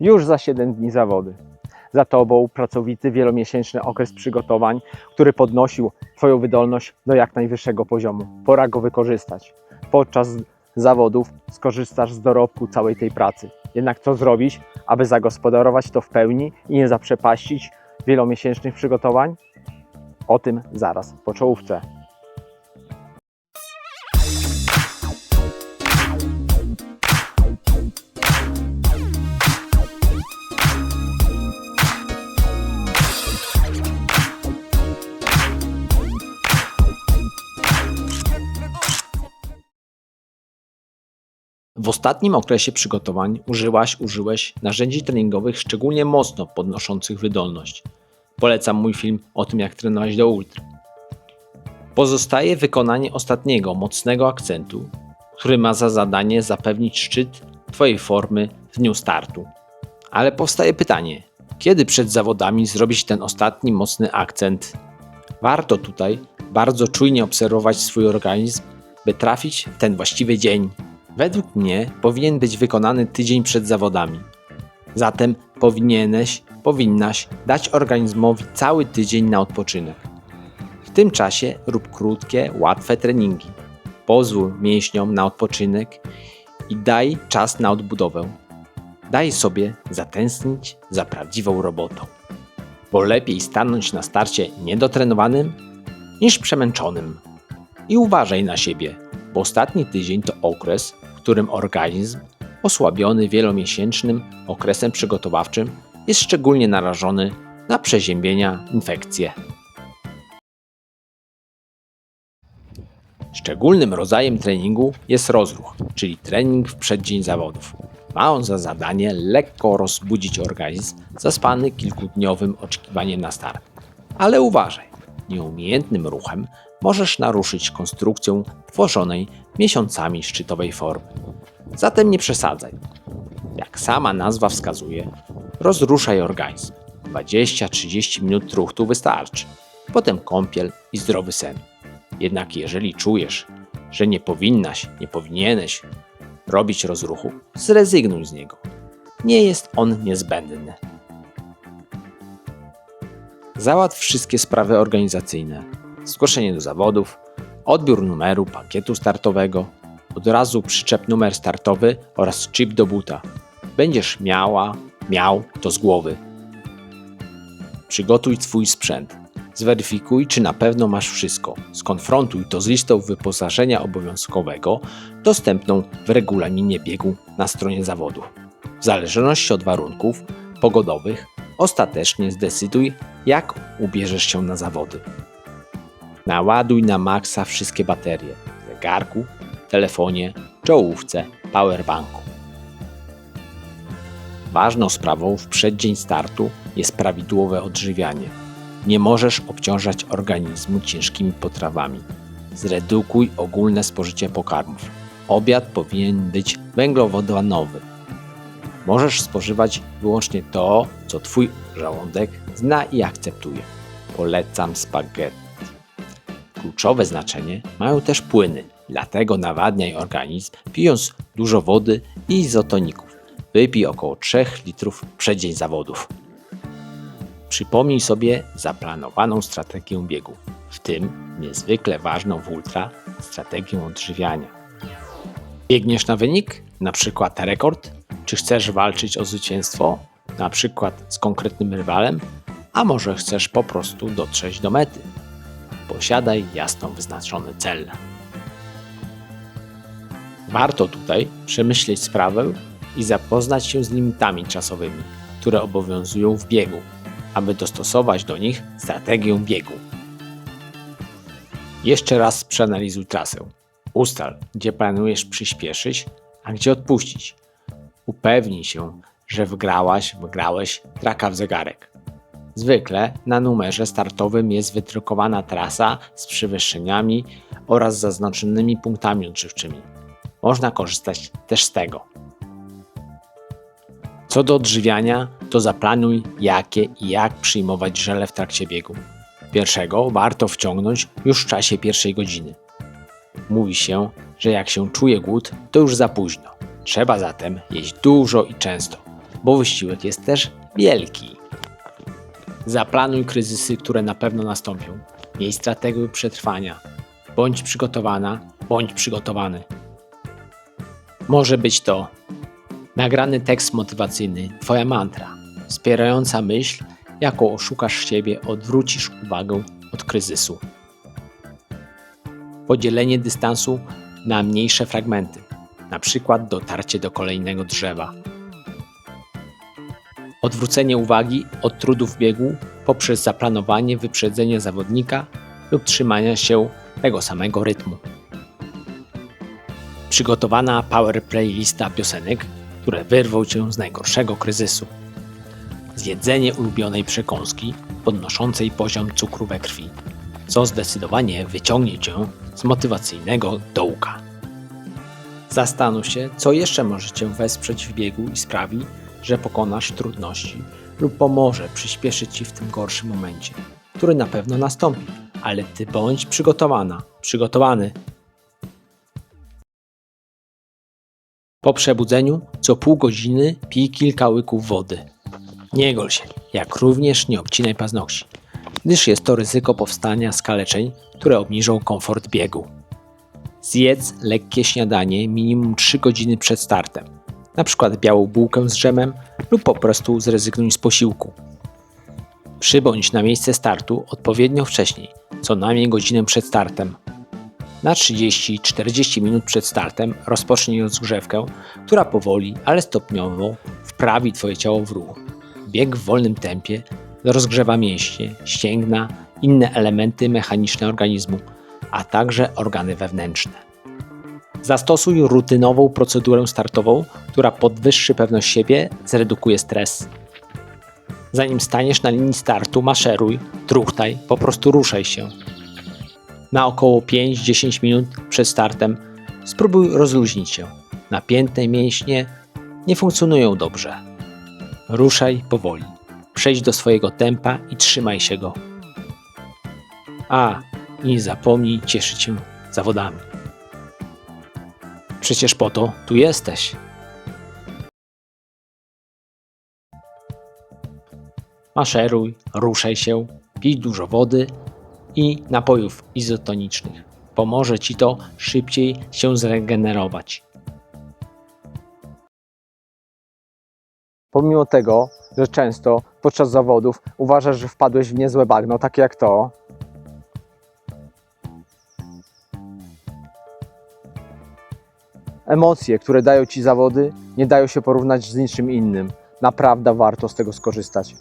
Już za 7 dni zawody. Za tobą pracowity wielomiesięczny okres przygotowań, który podnosił Twoją wydolność do jak najwyższego poziomu. Pora go wykorzystać. Podczas zawodów skorzystasz z dorobku całej tej pracy. Jednak co zrobić, aby zagospodarować to w pełni i nie zaprzepaścić wielomiesięcznych przygotowań? O tym zaraz po czołówce. Ostatnim okresie przygotowań użyłaś, użyłeś narzędzi treningowych szczególnie mocno podnoszących wydolność. Polecam mój film o tym, jak trenować do ultra. Pozostaje wykonanie ostatniego mocnego akcentu, który ma za zadanie zapewnić szczyt Twojej formy w dniu startu. Ale powstaje pytanie, kiedy przed zawodami zrobić ten ostatni mocny akcent? Warto tutaj bardzo czujnie obserwować swój organizm, by trafić w ten właściwy dzień. Według mnie powinien być wykonany tydzień przed zawodami. Zatem powinieneś, powinnaś dać organizmowi cały tydzień na odpoczynek. W tym czasie rób krótkie, łatwe treningi. Pozwól mięśniom na odpoczynek i daj czas na odbudowę. Daj sobie zatęsknić za prawdziwą robotą. Bo lepiej stanąć na starcie niedotrenowanym niż przemęczonym. I uważaj na siebie, bo ostatni tydzień to okres, w którym organizm, osłabiony wielomiesięcznym okresem przygotowawczym, jest szczególnie narażony na przeziębienia, infekcje. Szczególnym rodzajem treningu jest rozruch, czyli trening w przeddzień zawodów. Ma on za zadanie lekko rozbudzić organizm zaspany kilkudniowym oczekiwaniem na start. Ale uważaj, nieumiejętnym ruchem możesz naruszyć konstrukcję tworzonej miesiącami szczytowej formy. Zatem nie przesadzaj. Jak sama nazwa wskazuje, rozruszaj organizm. 20-30 minut truchtu wystarczy. Potem kąpiel i zdrowy sen. Jednak jeżeli czujesz, że nie powinnaś, nie powinieneś robić rozruchu, zrezygnuj z niego. Nie jest on niezbędny. Załatw wszystkie sprawy organizacyjne. Zgłoszenie do zawodów, odbiór numeru pakietu startowego, od razu przyczep numer startowy oraz chip do buta. Będziesz miała, miał to z głowy. Przygotuj swój sprzęt. Zweryfikuj, czy na pewno masz wszystko. Skonfrontuj to z listą wyposażenia obowiązkowego dostępną w regulaminie biegu na stronie zawodu. W zależności od warunków pogodowych, ostatecznie zdecyduj, jak ubierzesz się na zawody. Naładuj na maksa wszystkie baterie w zegarku, telefonie, czołówce, powerbanku. Ważną sprawą w przeddzień startu jest prawidłowe odżywianie. Nie możesz obciążać organizmu ciężkimi potrawami. Zredukuj ogólne spożycie pokarmów. Obiad powinien być węglowodanowy. Możesz spożywać wyłącznie to, co Twój żołądek zna i akceptuje. Polecam spaghetti. Kluczowe znaczenie mają też płyny, dlatego nawadniaj organizm pijąc dużo wody i izotoników. Wypij około 3 litrów w przeddzień zawodów. Przypomnij sobie zaplanowaną strategię biegu, w tym niezwykle ważną w ultra strategię odżywiania. Biegniesz na wynik, na przykład rekord, czy chcesz walczyć o zwycięstwo, na przykład z konkretnym rywalem, a może chcesz po prostu dotrzeć do mety. Posiadaj jasno wyznaczony cel. Warto tutaj przemyśleć sprawę i zapoznać się z limitami czasowymi, które obowiązują w biegu, aby dostosować do nich strategię biegu. Jeszcze raz przeanalizuj trasę. Ustal, gdzie planujesz przyspieszyć, a gdzie odpuścić. Upewnij się, że wgrałaś, wygrałeś traka w zegarek. Zwykle na numerze startowym jest wydrukowana trasa z przewyższeniami oraz zaznaczonymi punktami odżywczymi. Można korzystać też z tego. Co do odżywiania, to zaplanuj jakie i jak przyjmować żele w trakcie biegu. Pierwszego warto wciągnąć już w czasie pierwszej godziny. Mówi się, że jak się czuje głód, to już za późno. Trzeba zatem jeść dużo i często. bo wysiłek jest też wielki. Zaplanuj kryzysy, które na pewno nastąpią. Miej strategię przetrwania. Bądź przygotowana, bądź przygotowany. Może być to nagrany tekst motywacyjny, Twoja mantra, wspierająca myśl, jaką oszukasz siebie, odwrócisz uwagę od kryzysu. Podzielenie dystansu na mniejsze fragmenty, na przykład dotarcie do kolejnego drzewa. Odwrócenie uwagi od trudów biegu poprzez zaplanowanie wyprzedzenia zawodnika lub trzymania się tego samego rytmu. Przygotowana power playlista piosenek, które wyrwą cię z najgorszego kryzysu. Zjedzenie ulubionej przekąski podnoszącej poziom cukru we krwi, co zdecydowanie wyciągnie cię z motywacyjnego dołka. Zastanów się, co jeszcze może Cię wesprzeć w biegu i sprawi, że pokonasz trudności lub pomoże przyspieszyć Ci w tym gorszym momencie, który na pewno nastąpi, ale Ty bądź przygotowana, przygotowany. Po przebudzeniu co pół godziny pij kilka łyków wody. Nie gol się, jak również nie obcinaj paznokci, gdyż jest to ryzyko powstania skaleczeń, które obniżą komfort biegu. Zjedz lekkie śniadanie minimum 3 godziny przed startem, np. białą bułkę z dżemem lub po prostu zrezygnuj z posiłku. Przybądź na miejsce startu odpowiednio wcześniej, co najmniej godzinę przed startem. Na 30-40 minut przed startem rozpocznij rozgrzewkę, która powoli, ale stopniowo wprawi Twoje ciało w ruch. Bieg w wolnym tempie rozgrzewa mięśnie, ścięgna, inne elementy mechaniczne organizmu, a także organy wewnętrzne. Zastosuj rutynową procedurę startową, która podwyższy pewność siebie, zredukuje stres. Zanim staniesz na linii startu, maszeruj, truchtaj, po prostu ruszaj się. Na około 5-10 minut przed startem spróbuj rozluźnić się. Napięte mięśnie nie funkcjonują dobrze. Ruszaj powoli. Przejdź do swojego tempa i trzymaj się go. A, i zapomnij cieszyć się zawodami. Przecież po to tu jesteś. Maszeruj, ruszaj się, pij dużo wody i napojów izotonicznych. Pomoże ci to szybciej się zregenerować. Pomimo tego, że często podczas zawodów uważasz, że wpadłeś w niezłe bagno, takie jak to, emocje, które dają ci zawody, nie dają się porównać z niczym innym. Naprawdę warto z tego skorzystać.